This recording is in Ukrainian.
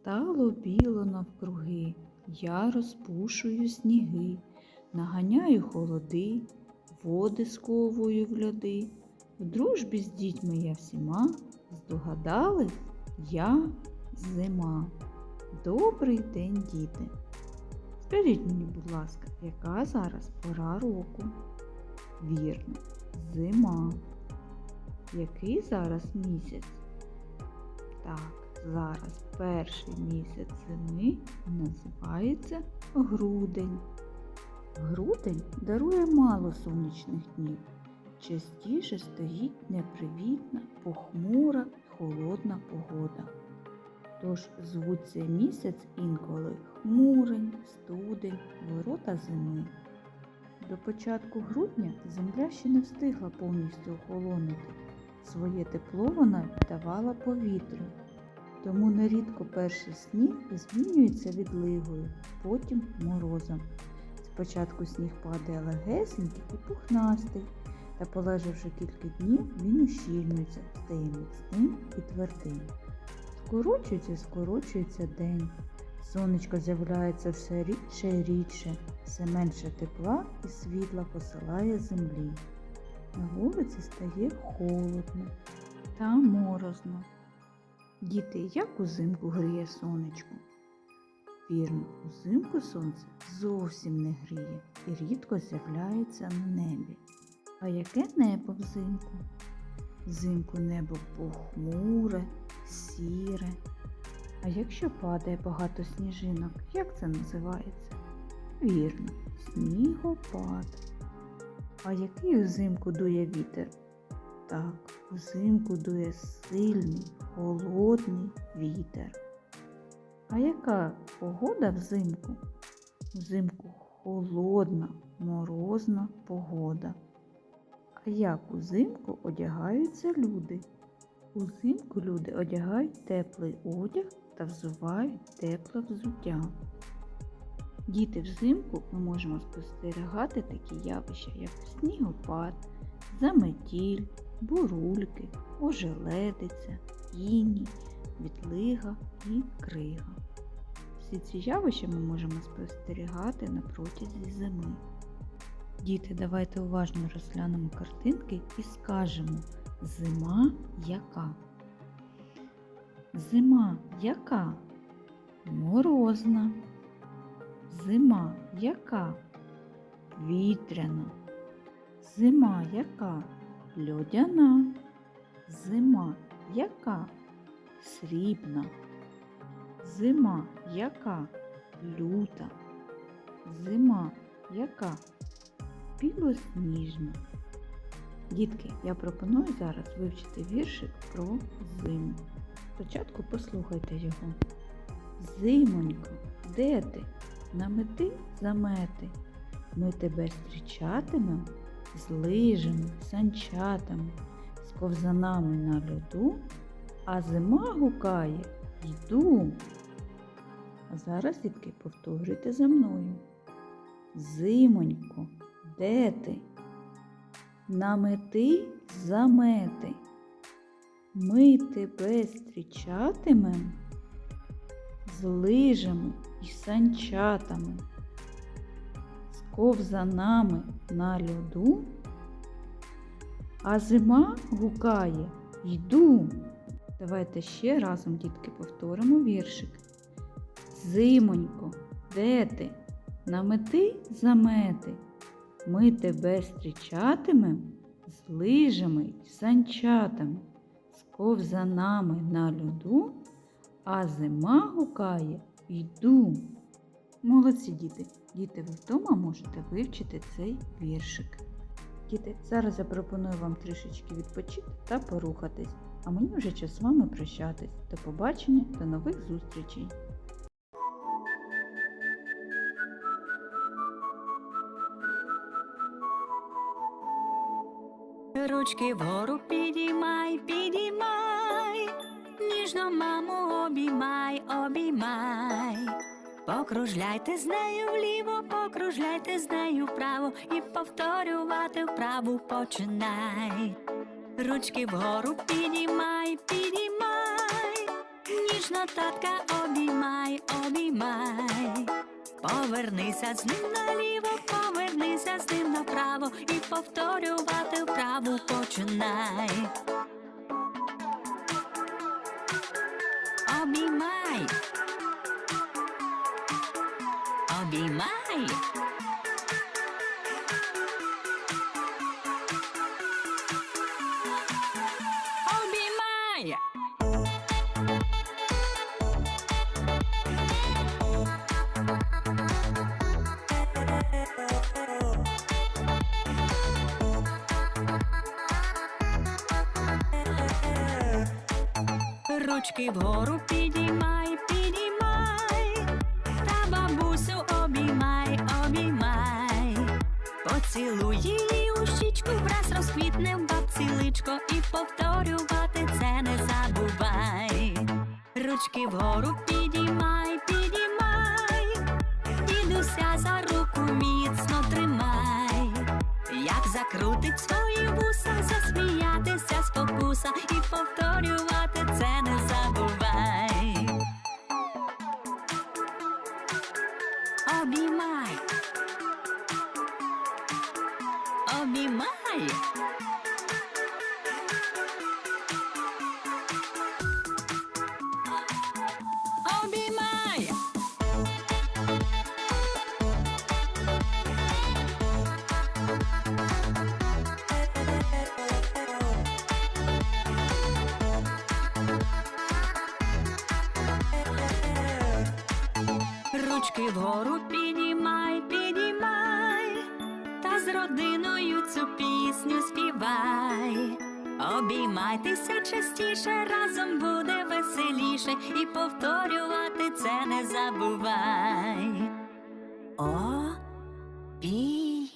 Стало біло навкруги, я розпушую сніги, наганяю холоди, води сковую в льоди. В дружбі з дітьми я всіма здогадали, я зима. Добрий день, діти. Скажіть мені, будь ласка, яка зараз пора року? Вірно, зима. Який зараз місяць? Так, зараз перший місяць зими називається грудень. Грудень дарує мало сонячних днів. Частіше стоїть непривітна, похмура, холодна погода. Тож звуть цей місяць інколи хмурень, студень, ворота зими. До початку грудня земля ще не встигла повністю охолонути. Своє тепло вона віддавала повітрю. Тому нерідко перший сніг змінюється відливою, потім морозом. Спочатку сніг падає легесенький і пухнастий, та полежавши кілька днів, він ущільнюється, стає міцним і твердим. Скорочується, скорочується день. Сонечко з'являється все рідше і рідше, все менше тепла і світла посилає землі. На вулиці стає холодно та морозно. Діти, як узимку гріє сонечко? Вірно, узимку сонце зовсім не гріє і рідко з'являється на небі. А яке небо взимку? Взимку небо похмуре, сіре. А якщо падає багато сніжинок, як це називається? Вірно, снігопад. А який взимку дує вітер? Так, взимку дує сильний, холодний вітер. А яка погода взимку? Взимку холодна, морозна погода. А як узимку одягаються люди? Узимку люди одягають теплий одяг та взувають тепле взуття. Діти взимку ми можемо спостерігати такі явища, як снігопад, заметіль, бурульки, ожеледиця, іні, відлига і крига. Всі ці явища ми можемо спостерігати на протязі зими. Діти, давайте уважно розглянемо картинки і скажемо зима яка? Зима яка? Морозна. Зима яка? Вітряна. Зима яка? Льодяна. Зима яка? Срібна. Зима яка? Люта. Зима яка? Білосніжна. Дітки, я пропоную зараз вивчити віршик про зиму. Спочатку послухайте його. Зимонько, де ти? Намети замети. Ми тебе зустрічатимем з лижами, санчатами, ковзанами на льоду, а зима гукає йду. А зараз, дітки, повторюйте за мною. Зимонько, де ти? Намети замети. Ми тебе зустрічатимем з лижами і санчатами, з ковзанами на льоду, а зима гукає йду. Давайте ще разом, дітки, повторимо віршик. Зимонько, де ти? Намети замети. Ми тебе зустрічатимем з лижами й санчатами, з ковзанами на льоду, а зима гукає йду. Молодці діти, діти, ви вдома можете вивчити цей віршик. Діти, зараз я пропоную вам трішечки відпочити та порухатись, а мені вже час з вами прощатись. До побачення, до нових зустрічей! Ручки вгору підіймай, підіймай, ніжно маму обіймай, обіймай. Покружляйте з нею вліво, покружляйте з нею вправо і повторювати вправу починай. Ручки вгору підіймай, ніжно ніжно татка обіймай, обіймай. Повернися з ним наліво, повернися з ним направо і повторювати вправу починай. Обіймай. Обіймай. Ручки вгору підіймай, Поцілуй її у щічку, враз розквітне бабці личко і повторювати це не забувай. Ручки вгору підіймай, підіймай, дідуся за руку міцно тримай. Як закрутить свої вуса, засміятися спокуса і повторювати це не забувай. Обіймай. Обіймай. Обіймай. Ручки вгору з родиною цю пісню співай, обіймайтеся частіше, разом буде веселіше і повторювати це не забувай. О, пі.